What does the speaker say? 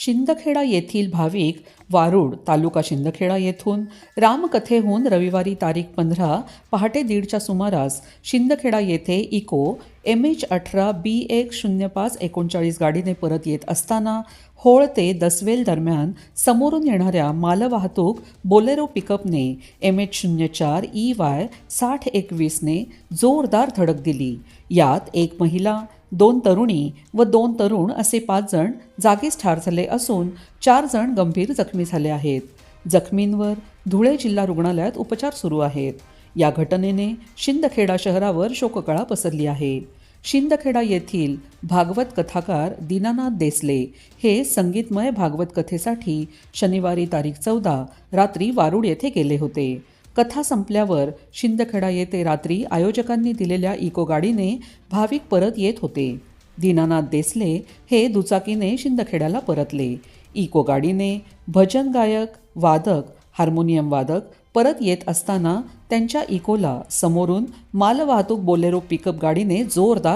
शिंदखेडा येथील भाविक वारुड तालुका शिंदखेडा येथून. रामकथेहून रविवारी तारीख पंधरा पहाटे दीडच्या सुमारास शिंदखेडा येथे इको एम एच अठरा बी एक शून्य पाच एकोणचाळीस गाडीने परत येत असताना होळ ते दसवेल दरम्यान समोरून येणाऱ्या मालवाहतूक बोलेरो पिकअपने एम एच शून्य चार ई वाय साठ एकवीसने जोरदार धडक दिली. यात एक महिला दोन तरुणी व दोन तरुण असे पाच जण जागीच ठार झाले असून चार जण गंभीर जखमी झाले आहेत. जखमींवर धुळे जिल्हा रुग्णालयात उपचार सुरू आहेत. या घटनेने शिंदखेडा शहरावर शोककळा पसरली आहे. शिंदखेडा येथील भागवत कथाकार दीनानाथ देसले हे संगीतमय भागवत कथेसाठी शनिवारी तारीख चौदा रात्री वारुड येथे गेले होते. कथा संपल्यावर शिंदखेडा येथे रात्री आयोजकांनी दिलेल्या इको गाडीने भाविक परत येत होते. दीनानाथ देसले हे दुचाकीने शिंदखेड्याला परतले. इको गाडीने भजन गायक वादक हार्मोनियम वादक परत येत असताना त्यांच्या इकोला समोरून मालवाहतूक बोलेरो पिकअप गाडीने जोरदार